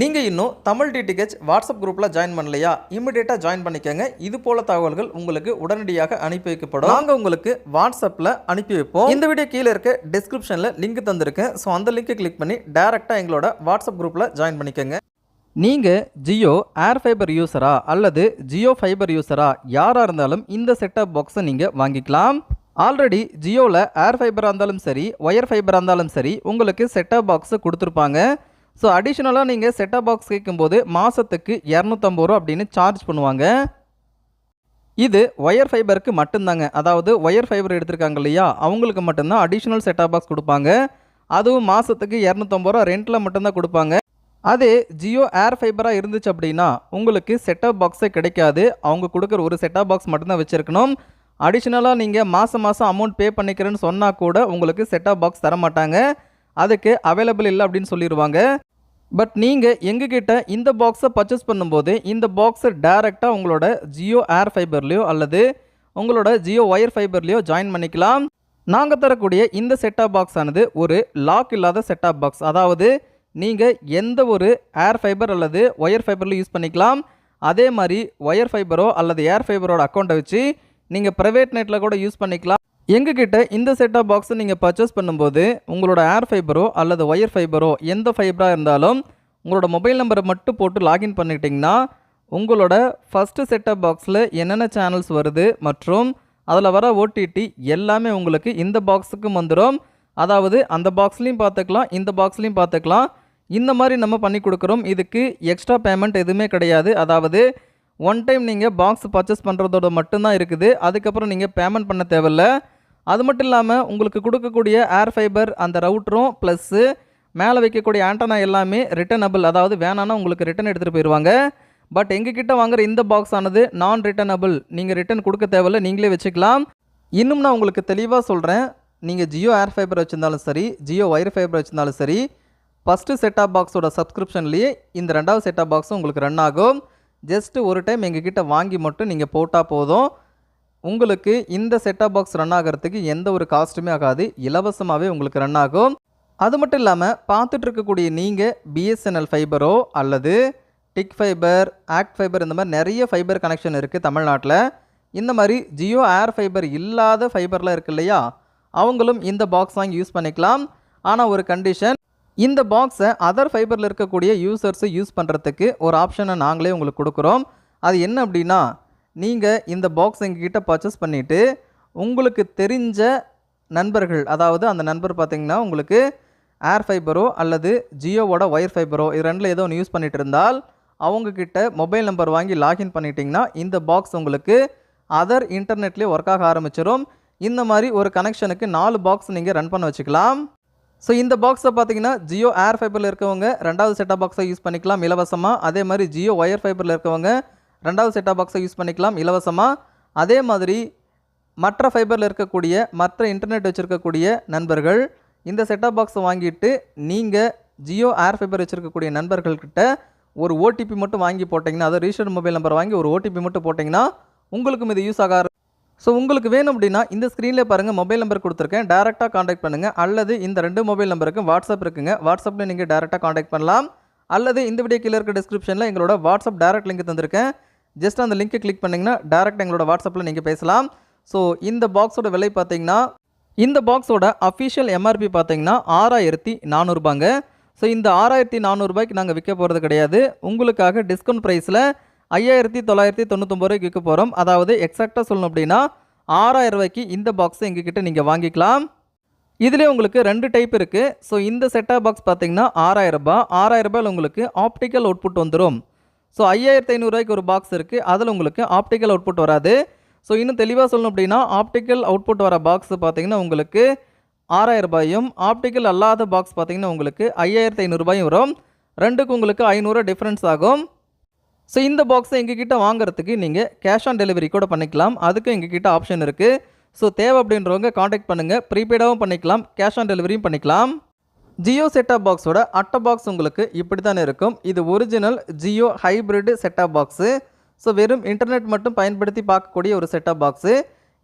நீங்கள் இன்னும் Tamil DTH WhatsApp குரூப்பில் ஜாயின் பண்ணலையா? இமிடியேட்டாக ஜாயின் பண்ணிக்கோங்க. இது போல தகவல்கள் உங்களுக்கு உடனடியாக அனுப்பி வைக்கப்படும். நாங்கள் உங்களுக்கு வாட்ஸ்அப்பில் அனுப்பி வைப்போம். இந்த வீடியோ கீழே இருக்க டிஸ்கிரிப்ஷனில் லிங்க் தந்திருக்கேன். ஸோ அந்த லிங்கை கிளிக் பண்ணி டேரெக்டாக எங்களோட வாட்ஸ்அப் குரூப்பில் ஜாயின் பண்ணிக்கோங்க. நீங்கள் ஜியோ ஏர் ஃபைபர் யூஸரா அல்லது ஜியோ ஃபைபர் யூஸரா யாராக இருந்தாலும் இந்த செட்டப் பாக்ஸை நீங்கள் வாங்கிக்கலாம். ஆல்ரெடி ஜியோவில் ஏர் ஃபைபராக இருந்தாலும் சரி ஒயர் ஃபைபராக இருந்தாலும் சரி உங்களுக்கு செட்டப் பாக்ஸை கொடுத்துருப்பாங்க. ஸோ அடிஷ்னலாக நீங்கள் செட்டப் பாக்ஸ் கேட்கும்போது மாதத்துக்கு இரநூத்தம்பது ரூபா அப்படின்னு சார்ஜ் பண்ணுவாங்க. இது ஒயர் ஃபைபருக்கு மட்டும்தாங்க. அதாவது ஒயர் ஃபைபர் எடுத்திருக்காங்க இல்லையா? அவங்களுக்கு மட்டும்தான் அடிஷ்னல் செட்டப் பாக்ஸ் கொடுப்பாங்க. அதுவும் மாதத்துக்கு இரநூத்தம்பது ரூபா ரெண்ட்டில் மட்டும்தான் கொடுப்பாங்க. அதே ஜியோ ஏர் ஃபைபராக இருந்துச்சு அப்படின்னா உங்களுக்கு செட்டப் பாக்ஸே கிடைக்காது. அவங்க கொடுக்குற ஒரு செட்டப் பாக்ஸ் மட்டும்தான் வச்சுருக்கணும். அடிஷ்னலாக நீங்கள் மாதம் மாதம் அமௌண்ட் பே பண்ணிக்கிறேன்னு சொன்னால் கூட உங்களுக்கு செட்டப் பாக்ஸ் தர மாட்டாங்க அதுக்கு அவைலபிள் இல்லை அப்படின்னு சொல்லிடுவாங்க பட் நீங்கள் எங்ககிட்ட இந்த பாக்ஸை பர்ச்சேஸ் பண்ணும்போது இந்த பாக்ஸை டேரெக்டாக உங்களோட ஜியோ ஏர் ஃபைபர்லேயோ அல்லது உங்களோட ஜியோ ஒயர் ஃபைபர்லேயோ ஜாயின் பண்ணிக்கலாம். நாங்கள் தரக்கூடிய இந்த செட்டாப் பாக்ஸ் ஆனது ஒரு லாக் இல்லாத செட்டாப் பாக்ஸ் அதாவது நீங்கள் எந்த ஒரு ஏர் ஃபைபர் அல்லது ஒயர் ஃபைபரில் யூஸ் பண்ணிக்கலாம். அதே மாதிரி ஒயர் ஃபைபரோ அல்லது ஏர் ஃபைபரோட அக்கௌண்ட்டை வச்சு நீங்கள் ப்ரைவேட் நெட்டில் கூட யூஸ் பண்ணிக்கலாம். எங்ககிட்ட இந்த செட்டாப் பாக்ஸை நீங்கள் பர்ச்சேஸ் பண்ணும்போது உங்களோட ஏர் ஃபைபரோ அல்லது ஒயர் ஃபைபரோ எந்த ஃபைபராக இருந்தாலும் உங்களோட மொபைல் நம்பரை மட்டும் போட்டு லாகின் பண்ணிக்கிட்டிங்கன்னா உங்களோட ஃபஸ்ட்டு செட்டப் பாக்ஸில் என்னென்ன சேனல்ஸ் வருது மற்றும் அதில் வர ஓடிடி எல்லாமே உங்களுக்கு இந்த பாக்ஸுக்கும் வந்துடும் அதாவது அந்த பாக்ஸ்லேயும் பார்த்துக்கலாம் இந்த பாக்ஸ்லேயும் பார்த்துக்கலாம். இந்த மாதிரி நம்ம பண்ணி கொடுக்குறோம். இதுக்கு எக்ஸ்ட்ரா பேமெண்ட் எதுவுமே கிடையாது. அதாவது ஒன் டைம் நீங்கள் பாக்ஸ் பர்ச்சேஸ் பண்ணுறதோட மட்டும்தான் இருக்குது. அதுக்கப்புறம் நீங்கள் பேமெண்ட் பண்ண தேவையில்ல. அது மட்டும் இல்லாமல் உங்களுக்கு கொடுக்கக்கூடிய ஏர் ஃபைபர் அந்த ரவுட்டரும் ப்ளஸ்ஸு மேலே வைக்கக்கூடிய ஆண்டனா எல்லாமே ரிட்டர்னபிள் அதாவது வேணான்னா உங்களுக்கு ரிட்டர்ன் எடுத்துகிட்டு போயிடுவாங்க பட் எங்ககிட்ட வாங்குற இந்த பாக்ஸ் ஆனது நான் ரிட்டர்னபிள் நீங்கள் ரிட்டர்ன் கொடுக்க தேவையில்ல நீங்களே வச்சுக்கலாம். இன்னும் நான் உங்களுக்கு தெளிவாக சொல்கிறேன் நீங்கள் ஜியோ ஏர் ஃபைபர் வச்சுருந்தாலும் சரி ஜியோ ஒயர் ஃபைபர் வச்சுருந்தாலும் சரி ஃபஸ்ட்டு செட்டாப் பாக்ஸோட சப்ஸ்கிரிப்ஷன்லேயே இந்த ரெண்டாவது செட்டாப் பாக்ஸும் உங்களுக்கு ரன் ஆகும். ஜஸ்ட்டு ஒரு டைம் எங்ககிட்ட வாங்கி மட்டும் நீங்கள் போட்டால் போதும். உங்களுக்கு இந்த செட்டாப் பாக்ஸ் ரன் ஆகிறதுக்கு எந்த ஒரு காஸ்ட்டுமே ஆகாது. இலவசமாகவே உங்களுக்கு ரன் ஆகும். அது மட்டும் இல்லாமல் பார்த்துட்டு இருக்கக்கூடிய நீங்கள் பிஎஸ்என்எல் ஃபைபரோ அல்லது டிக் ஃபைபர் ஆக்ட் ஃபைபர் இந்த மாதிரி நிறைய ஃபைபர் கனெக்ஷன் இருக்குது தமிழ்நாட்டில். இந்த மாதிரி ஜியோ ஏர் ஃபைபர் இல்லாத ஃபைபர்லாம் இருக்கு இல்லையா? அவங்களும் இந்த பாக்ஸ் வாங்கி யூஸ் பண்ணிக்கலாம். ஆனால் ஒரு கண்டிஷன் இந்த பாக்ஸை அதர் ஃபைபரில் இருக்கக்கூடிய யூசர்ஸை யூஸ் பண்ணுறதுக்கு ஒரு ஆப்ஷனை நாங்களே உங்களுக்கு கொடுக்குறோம். அது என்ன அப்படின்னா நீங்கள் இந்த பாக்ஸ் எங்ககிட்ட பர்ச்சேஸ் பண்ணிவிட்டு உங்களுக்கு தெரிஞ்ச நண்பர்கள் அதாவது அந்த நண்பர் பார்த்திங்கன்னா உங்களுக்கு ஏர் ஃபைபரோ அல்லது ஜியோவோட ஒயர் ஃபைபரோ இது ரெண்டில் ஏதோ ஒன்று யூஸ் பண்ணிகிட்டு இருந்தால் அவங்கக்கிட்ட மொபைல் நம்பர் வாங்கி லாகின் பண்ணிட்டீங்கன்னா இந்த பாக்ஸ் உங்களுக்கு அதர் இன்டர்நெட்லேயே ஒர்க் ஆக ஆரம்பிச்சிடும் இந்த மாதிரி ஒரு கனெக்ஷனுக்கு நாலு பாக்ஸ் நீங்கள் ரன் பண்ண வச்சுக்கலாம். ஸோ இந்த பாக்ஸை பார்த்தீங்கன்னா ஜியோ ஏர் ஃபைபரில் இருக்கவங்க ரெண்டாவது செட்டாக பாக்ஸை யூஸ் பண்ணிக்கலாம் இலவசமாக அதே மாதிரி ஜியோ ஒயர் ஃபைபரில் இருக்கவங்க ரெண்டாவது செட்டாப் பாக்ஸை யூஸ் பண்ணிக்கலாம் இலவசமாக அதே மாதிரி மற்ற ஃபைபரில் இருக்கக்கூடிய மற்ற இன்டர்நெட் வச்சுருக்கக்கூடிய நண்பர்கள் இந்த செட்டாப் பாக்ஸை வாங்கிட்டு நீங்கள் ஜியோ ஏர் ஃபைபர் வச்சுருக்கக்கூடிய நண்பர்கள்கிட்ட ஒரு ஓடிபி மட்டும் வாங்கி போட்டிங்கன்னா அதாவது ரிஜிஸ்டர்ட் மொபைல் நம்பர் வாங்கி ஒரு ஓடிபி மட்டும் போட்டிங்கன்னா உங்களுக்கும் இது யூஸ் ஆக ஸோ உங்களுக்கு வேணும் அப்படின்னா இந்த ஸ்க்ரீனில் பாருங்கள் மொபைல் நம்பர் கொடுத்துருக்கேன். டேரெக்டாக காண்டாக்ட் பண்ணுங்கள் அல்லது இந்த ரெண்டு மொபைல் நம்பருக்கும் வாட்ஸ்அப் இருக்குங்க. வாட்ஸ்அப்பில் நீங்கள் டேரெக்டாக காண்டாக்ட் பண்ணலாம். அல்லது இந்த வீடியோ கீழே இருக்க டிஸ்கிரிப்ஷனில் எங்களோட வாட்ஸ்அப் டேரக்ட் லிங்க் தந்திருக்கேன். ஜஸ்ட் அந்த லிங்க்கை கிளிக் பண்ணிங்கன்னா டேரெக்ட் எங்களோட வாட்ஸ்அப்பில் நீங்கள் பேசலாம். ஸோ இந்த பாக்ஸோட விலை பார்த்தீங்கன்னா இந்த பாக்ஸோட அஃபிஷியல் எம்ஆர்பி பார்த்தீங்கன்னா ஆறாயிரத்தி நானூறுபாங்க. ஸோ இந்த ஆறாயிரத்தி நானூறுபாய்க்கு நாங்கள் விற்க போகிறது கிடையாது. உங்களுக்காக டிஸ்கவுண்ட் ப்ரைஸில் ஐயாயிரத்தி தொள்ளாயிரத்தி தொண்ணூத்தொம்பது ரூபாய்க்கு விற்க போகிறோம் அதாவது எக்ஸாக்டாக சொல்லணும் அப்படின்னா ஆறாயிரம் ரூபாய்க்கு இந்த பாக்ஸை எங்ககிட்ட நீங்கள் வாங்கிக்கலாம். இதுலேயே உங்களுக்கு ரெண்டு டைப் இருக்குது ஸோ இந்த செட்டாக பாக்ஸ் பார்த்தீங்கன்னா ஆறாயிரம் ரூபாய் உங்களுக்கு ஆப்டிக்கல் அவுட்புட் வந்துடும் ஸோ ஐயாயிரத்து ஐநூறுரூவாய்க்கு ஒரு பாக்ஸ் இருக்குது அதில் உங்களுக்கு ஆப்டிக்கல் அவுட்புட் வராது. ஸோ இன்னும் தெளிவாக சொல்லணும் அப்படின்னா ஆப்டிக்கல் அவுட்புட் வர பாக்ஸ் பார்த்தீங்கன்னா உங்களுக்கு ஆறாயிரம் ரூபாயும் ஆப்டிக்கல் அல்லாத பாக்ஸ் பார்த்தீங்கன்னா உங்களுக்கு ஐயாயிரத்தி ஐநூறுரூபாயும் வரும். ரெண்டுக்கு உங்களுக்கு ஐநூறு டிஃப்ரென்ஸ் ஆகும். ஸோ இந்த பாக்ஸை எங்ககிட்ட வாங்குறதுக்கு நீங்கள் கேஷ் ஆன் டெலிவரி கூட பண்ணிக்கலாம். அதுக்கும் எங்ககிட்ட ஆப்ஷன் இருக்குது ஸோ தேவை அப்படின்றவங்க காண்டாக்ட் பண்ணுங்கள் ப்ரீபெய்டாகவும் பண்ணிக்கலாம். கேஷ் ஆன் டெலிவரியும் பண்ணிக்கலாம். ஜியோ செட்டாப் பாக்ஸோட அட்டை பாக்ஸ் உங்களுக்கு இப்படி தான் இருக்கும். இது original Jio hybrid set top box so வெறும் இன்டர்நெட் மட்டும் பயன்படுத்தி பார்க்கக்கூடிய ஒரு செட்டாப் பாக்ஸு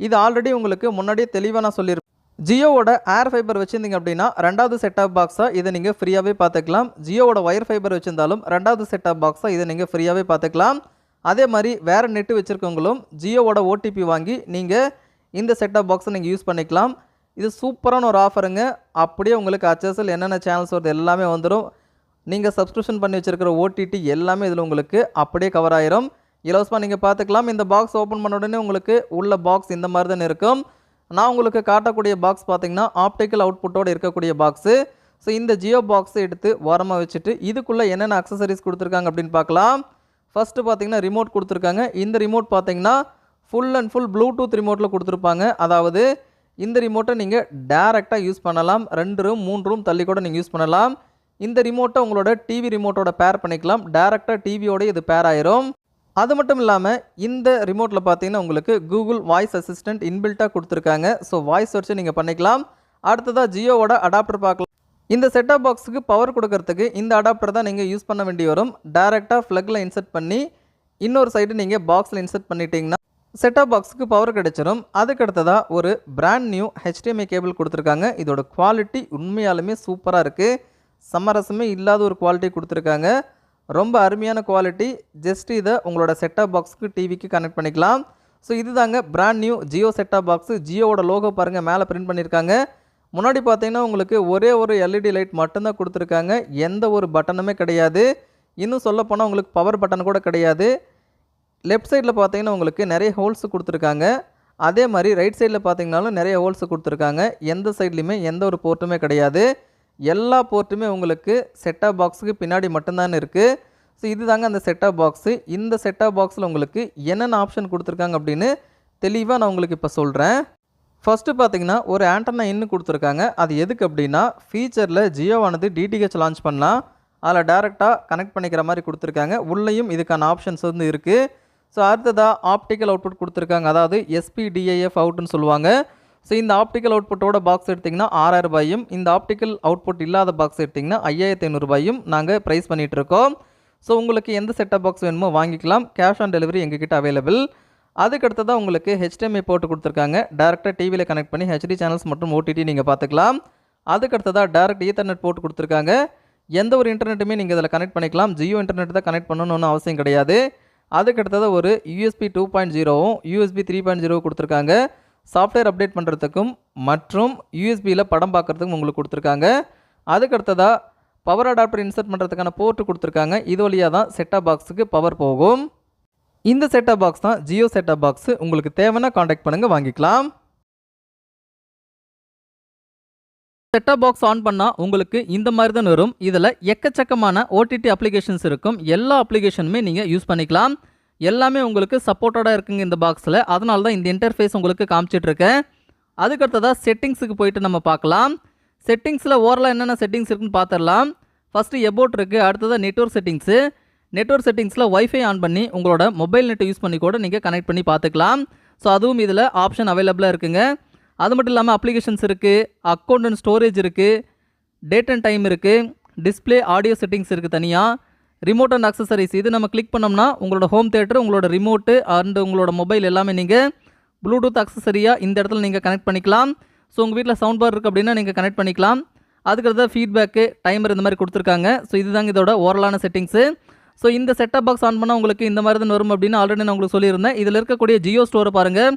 இது ஆல்ரெடி உங்களுக்கு முன்னாடியே தெளிவாக நான் சொல்லியிருப்பேன். ஜியோவோட ஏர் ஃபைபர் வச்சுருந்தீங்க அப்படின்னா ரெண்டாவது செட்டாப் பாக்ஸாக இதை நீங்கள் ஃப்ரீயாகவே பார்த்துக்கலாம். ஜியோவோட ஒயர் ஃபைபர் வச்சிருந்தாலும் ரெண்டாவது செட்டாப் பாக்ஸாக இதை நீங்கள் ஃப்ரீயாகவே பார்த்துக்கலாம். அதே மாதிரி வேறு நெட்டு வச்சுருக்கவங்களும் ஜியோவோட ஓடிபி வாங்கி நீங்கள் இந்த செட்டாப் பாக்ஸை நீங்கள் யூஸ் பண்ணிக்கலாம். இது சூப்பரான ஒரு ஆஃபருங்க அப்படியே உங்களுக்கு அச்சஸில் என்னென்ன சேனல்ஸ் வருது எல்லாமே வந்துடும் நீங்கள் சப்ஸ்கிரிப்ஷன் பண்ணி வச்சுருக்கிற ஓடிடி எல்லாமே இதில் உங்களுக்கு அப்படியே கவர் ஆயிரும். இலவசமாக நீங்கள் பார்த்துக்கலாம். இந்த பாக்ஸ் ஓப்பன் பண்ண உடனே உங்களுக்கு உள்ள பாக்ஸ் இந்த மாதிரி தான் இருக்கும். நான் உங்களுக்கு காட்டக்கூடிய பாக்ஸ் பார்த்தீங்கன்னா ஆப்டிக்கல் அவுட்புட்டோடு இருக்கக்கூடிய பாக்ஸு ஸோ இந்த ஜியோ பாக்ஸை எடுத்து ஓரமாக வச்சுட்டு இதுக்குள்ளே என்னென்ன அக்சசரிஸ் கொடுத்துருக்காங்க அப்படின்னு பார்க்கலாம். ஃபஸ்ட்டு பார்த்தீங்கன்னா ரிமோட் கொடுத்துருக்காங்க. இந்த ரிமோட் பார்த்தீங்கன்னா ஃபுல் அண்ட் ஃபுல் ப்ளூடூத் ரிமோட்டில் கொடுத்துருப்பாங்க. அதாவது இந்த ரிமோட்டை நீங்கள் டேரெக்டாக யூஸ் பண்ணலாம். ரெண்டு ரூம் மூணு ரூம் தள்ளி கூட நீங்கள் யூஸ் பண்ணலாம். இந்த ரிமோட்டை உங்களோட டிவி ரிமோட்டோட பேர் பண்ணிக்கலாம். டேரெக்டாக டிவியோட இது பேர் ஆயிரும். அது மட்டும் இல்லாமல் இந்த ரிமோட்டில் பார்த்தீங்கன்னா உங்களுக்கு கூகுள் வாய்ஸ் அசிஸ்டன்ட் இன்பில்ட்டாக கொடுத்துருக்காங்க. ஸோ வாய்ஸ் வச்சு நீங்கள் பண்ணிக்கலாம். அடுத்ததாக ஜியோவோட அடாப்டர் பார்க்கலாம். இந்த செட்டாப் பாக்ஸுக்கு பவர் கொடுக்கறதுக்கு இந்த அடாப்டர் தான் நீங்கள் யூஸ் பண்ண வேண்டி வரும். டேரெக்டாக ஃப்ளக்கில் இன்செர்ட் பண்ணி இன்னொரு சைடு நீங்கள் பாக்ஸில் இன்செர்ட் பண்ணிட்டீங்கன்னா செட்டாப் பாக்ஸுக்கு பவர் கிடைச்சிடும் அதுக்கடுத்ததாக ஒரு பிராண்ட் நியூ ஹெச்டிஎம்ஐ கேபிள் கொடுத்துருக்காங்க. இதோட குவாலிட்டி உண்மையாலுமே சூப்பராக இருக்குது சமரசமே இல்லாத ஒரு குவாலிட்டி கொடுத்துருக்காங்க. ரொம்ப அருமையான குவாலிட்டி ஜஸ்ட் இதை உங்களோட செட்டாப் பாக்ஸுக்கு டிவிக்கு கனெக்ட் பண்ணிக்கலாம். ஸோ இதுதாங்க brand new Jio set top box ஜியோவோட logo பாருங்கள் மேலே பிரிண்ட் பண்ணியிருக்காங்க முன்னாடி பார்த்தீங்கன்னா உங்களுக்கு ஒரே ஒரு எல்இடி லைட் மட்டும்தான் கொடுத்துருக்காங்க. எந்த ஒரு பட்டனுமே கிடையாது. இன்னும் சொல்லப்போனால் உங்களுக்கு பவர் பட்டன் கூட கிடையாது. லெஃப்ட் சைடில் பார்த்தீங்கன்னா உங்களுக்கு நிறைய ஹோல்ஸ் கொடுத்துருக்காங்க. அதே மாதிரி ரைட் சைடில் பார்த்தீங்கனாலும் நிறைய ஹோல்ஸ் கொடுத்துருக்காங்க. எந்த சைட்லேயுமே எந்த ஒரு போர்ட்டுமே கிடையாது. எல்லா போர்ட்டுமே உங்களுக்கு செட்டாப் பாக்ஸுக்கு பின்னாடி மட்டும்தான் இருக்குது ஸோ இதுதாங்க அந்த செட்டாப் பாக்ஸு இந்த செட்டாப் பாக்ஸில் உங்களுக்கு என்னென்ன ஆப்ஷன் கொடுத்துருக்காங்க அப்படின்னு தெளிவாக நான் உங்களுக்கு இப்போ சொல்கிறேன் ஃபஸ்ட்டு பார்த்தீங்கன்னா ஒரு ஆண்டனா இன்னும் கொடுத்துருக்காங்க. அது எதுக்கு அப்படின்னா ஃபீச்சரில் ஜியோவானது டிடிஹெச் லான்ச் பண்ணலாம். அதில் டேரெக்டாக கனெக்ட் பண்ணிக்கிற மாதிரி கொடுத்துருக்காங்க. உள்ளேயும் இதுக்கான ஆப்ஷன்ஸ் வந்து இருக்குது ஸோ அடுத்ததாக ஆப்டிக்கல் அவுட்புட் கொடுத்துருக்காங்க. அதாவது எஸ்பிடிஐஎஃப் அவுட்னு சொல்லுவாங்க. ஸோ இந்த ஆப்டிக்கல் அவுட்புட்டோட பாக்ஸ் எடுத்திங்கன்னா ஆறாயிரம் ரூபாயும் இந்த ஆப்டிக்கல் அவுட்புட் இல்லாத பாக்ஸ் எடுத்திங்கன்னா ஐயாயிரத்தி ஐநூறுபாயும் நாங்கள் ப்ரைஸ் பண்ணிகிட்ருக்கோம் ஸோ உங்களுக்கு எந்த செட்டப் பாக்ஸ் வேணுமோ வாங்கிக்கலாம். கேஷ் ஆன் டெலிவரி எங்ககிட்ட அவைலபிள் அதுக்கடுத்து தான் உங்களுக்கு ஹெச்டிஎம்ஐ போட்டு கொடுத்துருக்காங்க. டேரெக்டாக டிவியில் கனெக்ட் பண்ணி ஹெச்டி சேனல்ஸ் மற்றும் ஓடிடி நீங்கள் பார்த்துக்கலாம். அதுக்கடுத்ததாக டேரெக்ட் டேரக்ட் ஈத்தர்நெட் போட்டு கொடுத்துருக்காங்க. எந்த ஒரு இன்டர்நெட்டுமே நீங்கள் இதில் கனெக்ட் பண்ணிக்கலாம். ஜியோ இன்டர்நெட் தான் கனெக்ட் பண்ணணும்னு அவசியம் கிடையாது. அதுக்கு ஒரு யூஎஸ்பி டூ பாயிண்ட் ஜீரோவும் யூஎஸ்பி த்ரீ பாயிண்ட் ஜீரோ கொடுத்துருக்காங்க. சாஃப்ட்வேர் அப்டேட் பண்ணுறதுக்கும் மற்றும் யூஎஸ்பியில் படம் பார்க்குறதுக்கும் உங்களுக்கு கொடுத்துருக்காங்க. அதுக்கு அடுத்ததாக பவர் அடாப்டர் இன்சர்ட் பண்ணுறதுக்கான போர்ட்டு கொடுத்துருக்காங்க. இது வழியாக தான் செட்டாப் பாக்ஸுக்கு பவர் போகும். இந்த செட்டாப் பாக்ஸ் தான் ஜியோ செட்டாப் பாக்ஸு உங்களுக்கு தேவைன்னா காண்டாக்ட் பண்ணுங்கள் வாங்கிக்கலாம். செட்டப் பாக்ஸ் ஆன் பண்ணால் உங்களுக்கு இந்த மாதிரி தான் வரும். இதில் எக்கச்சக்கமான ஓடிடி அப்ளிகேஷன்ஸ் இருக்கும். எல்லா அப்ளிகேஷனுமே நீங்கள் யூஸ் பண்ணிக்கலாம். எல்லாமே உங்களுக்கு சப்போர்ட்டடாக இருக்குங்க இந்த பாக்ஸில் அதனால தான் இந்த இன்டர்ஃபேஸ் உங்களுக்கு காமிச்சிட்ருக்கேன் அதுக்கடுத்ததாக செட்டிங்ஸுக்கு போயிட்டு நம்ம பார்க்கலாம். செட்டிங்ஸில் ஓரலாக என்னென்ன செட்டிங்ஸ் இருக்குன்னு பார்த்துடலாம் ஃபஸ்ட்டு எபோட் இருக்குது அடுத்ததாக நெட்ஒர்க் செட்டிங்ஸு நெட்ஒர்க் செட்டிங்ஸில் ஒய்ஃபை ஆன் பண்ணி உங்களோட மொபைல் நெட்டை யூஸ் பண்ணி கூட நீங்கள் கனெக்ட் பண்ணி பார்த்துக்கலாம் ஸோ அதுவும் இதில் ஆப்ஷன் அவைலபிளாக இருக்குங்க. அது மட்டும் இல்லாமல் அப்ளிகேஷன்ஸ் இருக்குது அக்கௌண்ட் அண்ட் ஸ்டோரேஜ் இருக்குது டேட் அண்ட் டைம் இருக்குது டிஸ்பிளே ஆடியோ செட்டிங்ஸ் இருக்குது தனியாக ரிமோட் அண்ட் அக்சசரிஸ் இது நம்ம கிளிக் பண்ணோம்னா உங்களோட ஹோம் தேட்டர் உங்களோட ரிமோட்டு அண்ட் உங்களோட மொபைல் எல்லாமே நீங்கள் ப்ளூடூத் அக்சசரியாக இந்த இடத்துல நீங்கள் கனெக்ட் பண்ணிக்கலாம். ஸோ உங்கள் வீட்டில் சவுண்ட் பார் இருக்குது அப்படின்னா நீங்கள் கனெக்ட் பண்ணிக்கலாம். அதுக்கடுத்த ஃபீட்பேக்கு டைமர் இந்த மாதிரி கொடுத்துருக்காங்க. ஸோ இதுதாங்க இதோட ஓரலான செட்டிங்ஸு ஸோ இந்த செட்டப் பாக்ஸ் ஆன் பண்ணால் உங்களுக்கு இந்த மாதிரி தான் வரும் அப்படின்னு ஆல்ரெடி நான் உங்களுக்கு சொல்லியிருந்தேன். இதில் இருக்கக்கூடிய ஜியோ ஸ்டோரை பாருங்கள்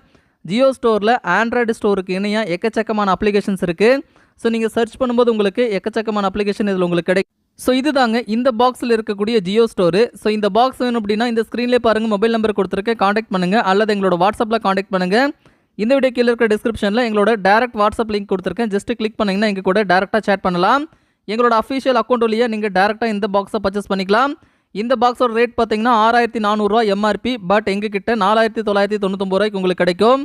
ஜியோ ஸ்டோரில் ஆண்ட்ராய்டு ஸ்டோருக்கு இணையாக எக்கச்சக்கமான அப்ளிகேஷன்ஸ் இருக்குது ஸோ நீங்கள் சர்ச் பண்ணும்போது உங்களுக்கு எக்கச்சக்கமான அப்ளிகேஷன் இதில் உங்களுக்கு கிடைக்கும் ஸோ இதுதாங்க இந்த பாக்ஸில் இருக்கக்கூடிய ஜியோ ஸ்டோரு. ஸோ இந்த பாக்ஸ் வேணும் அப்படின்னா இந்த ஸ்க்ரீன்லேயே பாருங்கள் மொபைல் நம்பர் கொடுத்துருக்கேன் காண்டாக்ட் பண்ணுங்கள் அல்லது எங்களோட வாட்ஸ்அப்பில் காண்டாக்ட் பண்ணுங்கள் இந்த வீடியோ கீழே இருக்க டிஸ்கிரிப்ஷனில் எங்களோட டேரக்ட் வாட்ஸ்அப் லிங்க் கொடுத்துருக்கேன். ஜஸ்ட்டு கிளிக் பண்ணிங்கன்னா எங்கள் கூட டேரெக்டாக சேட் பண்ணலாம். எங்களோட அஃபிஷியல் அக்கௌண்ட் வழியாக நீங்கள் டேரெக்டாக இந்த பாக்ஸை பர்ச்சேஸ் பண்ணிக்கலாம். இந்த பாக்ஸோட ரேட் பார்த்தீங்கன்னா ஆறாயிரத்தி நானூறுரூவா எம்ஆர்பி பட் எங்ககிட்ட நாலாயிரத்தி தொள்ளாயிரத்தி தொண்ணூத்தொம்பது ரூபாய்க்கு உங்களுக்கு கிடைக்கும்.